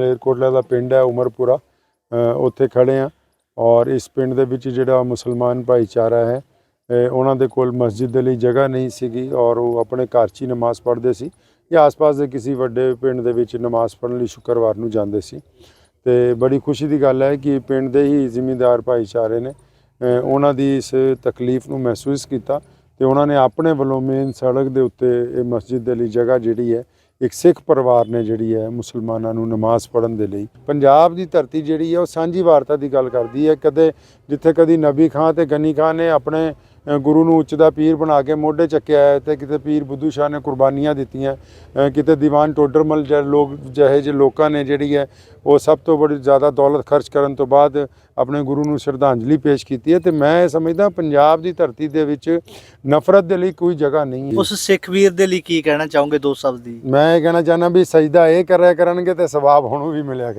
ਏਰਕੋਟਲਾ ਦਾ ਪਿੰਡ ਹੈ ਉਮਰਪੁਰਾ ਉੱਥੇ ਖੜੇ ਆ ਔਰ ਇਸ ਪਿੰਡ ਦੇ ਵਿੱਚ ਜਿਹੜਾ ਮੁਸਲਮਾਨ ਭਾਈਚਾਰਾ ਹੈ ਉਹਨਾਂ ਦੇ ਕੋਲ ਮਸਜਿਦ ਦੇ ਲਈ ਜਗ੍ਹਾ ਨਹੀਂ ਸੀਗੀ ਔਰ ਉਹ ਆਪਣੇ ਘਰ 'ਚ ਹੀ ਨਮਾਜ਼ ਪੜ੍ਹਦੇ ਸੀ ਜਾਂ ਆਸ-ਪਾਸ ਦੇ ਕਿਸੇ ਵੱਡੇ ਪਿੰਡ ਦੇ ਵਿੱਚ ਨਮਾਜ਼ ਪੜ੍ਹਨ ਲਈ ਸ਼ੁੱਕਰਵਾਰ ਨੂੰ ਜਾਂਦੇ ਸੀ। ਤੇ ਬੜੀ ਖੁਸ਼ੀ ਦੀ ਗੱਲ ਹੈ ਕਿ ਪਿੰਡ ਦੇ ਹੀ ਜ਼ਿਮੀਂਦਾਰ ਭਾਈਚਾਰੇ ਨੇ ਉਹਨਾਂ ਦੀ ਇਸ ਤਕਲੀਫ ਨੂੰ ਮਹਿਸੂਸ ਕੀਤਾ ਤੇ ਉਹਨਾਂ ਨੇ ਆਪਣੇ ਵੱਲੋਂ ਮੇਨ ਸੜਕ ਦੇ ਉੱਤੇ ਇਹ ਮਸਜਿਦ ਦੇ ਲਈ ਜਗ੍ਹਾ ਜਿਹੜੀ ਹੈ ਇੱਕ ਸਿੱਖ ਪਰਿਵਾਰ ਨੇ ਜਿਹੜੀ ਹੈ ਮੁਸਲਮਾਨਾਂ ਨੂੰ ਨਮਾਜ਼ ਪੜ੍ਹਨ ਦੇ ਲਈ ਪੰਜਾਬ ਦੀ ਧਰਤੀ ਜਿਹੜੀ ਹੈ ਉਹ ਸਾਂਝੀ ਵਾਰਤਾ ਦੀ ਗੱਲ ਕਰਦੀ ਹੈ। ਕਦੇ ਜਿੱਥੇ ਕਦੀ ਨਬੀ ਖਾਂ ਤੇ ਗਨੀ ਖਾਂ ਨੇ ਆਪਣੇ ਗੁਰੂ ਨੂੰ ਉੱਚ ਦਾ ਪੀਰ ਬਣਾ ਕੇ ਮੋਢੇ ਚੱਕਿਆ ਹੈ ਤੇ ਕਿਤੇ ਪੀਰ ਬੁੱਧੂ ਸ਼ਾਹ ਨੇ ਕੁਰਬਾਨੀਆਂ ਦਿੱਤੀਆਂ ਕਿਤੇ ਦੀਵਾਨ ਟੋਡਰਮਲ ਜਿਹੇ ਲੋਕ ਜਿਹੇ ਜਿਹੇ ਲੋਕਾਂ ਨੇ ਜਿਹੜੀ ਹੈ ਉਹ ਸਭ ਤੋਂ ਬੜੀ ਜ਼ਿਆਦਾ ਦੌਲਤ ਖਰਚ ਕਰਨ ਤੋਂ ਬਾਅਦ ਆਪਣੇ ਗੁਰੂ ਨੂੰ ਸ਼ਰਧਾਂਜਲੀ ਪੇਸ਼ ਕੀਤੀ ਹੈ। ਤੇ ਮੈਂ ਇਹ ਸਮਝਦਾ ਪੰਜਾਬ ਦੀ ਧਰਤੀ ਦੇ ਵਿੱਚ ਨਫ਼ਰਤ ਦੇ ਲਈ ਕੋਈ ਜਗ੍ਹਾ ਨਹੀਂ ਹੈ। ਉਸ ਸਿੱਖ ਵੀਰ ਦੇ ਲਈ ਕੀ ਕਹਿਣਾ ਚਾਹੋਗੇ ਦੋ ਸ਼ਬਦ ਦੀ? ਮੈਂ ਇਹ ਕਹਿਣਾ ਚਾਹੁੰਦਾ ਵੀ ਸਜਦਾ ਇਹ ਕਰਿਆ ਕਰਨਗੇ ਤੇ ਸਵਾਬ ਹੁਣ ਵੀ ਮਿਲਿਆ